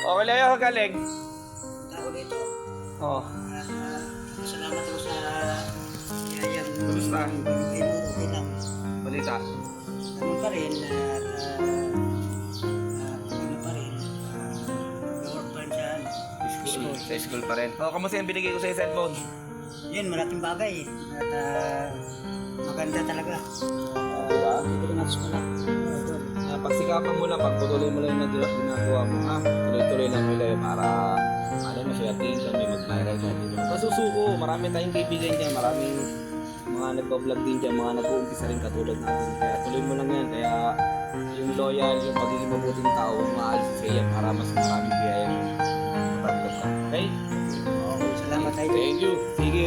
Okay lang yung galing. Tao dito. Oh. Salamat ako sa yayang Kumusta? Okay lang. Balita. Ano pa rin, at ah, ah, ano pa rin, ah, lower pa rin sa ano, School. Sa school pa rin. Oh, kamusta yung binigay ko sa cellphone? Yun, malaking bagay. At ah, maganda talaga. Diba? Hindi ko na wala. Pagsikapan mo lang, pagpatuloy mo lang yung nag- ginagawa mo, ha? Tuloy-tuloy lang mo lang para ano mo siya attention, may mag-viral na din. Pasusuko, marami tayong kaibigan dyan, maraming mga nagpa-vlog din dyan, mga nag-uumpisa rin katulad natin. Kaya tuloy mo lang yan, kaya yung loyal, yung pagiging mabuting tao, maalis sa iyo para mas maraming matanggap ka. Okay? Okay, salamat tayo. Thank you. Sige.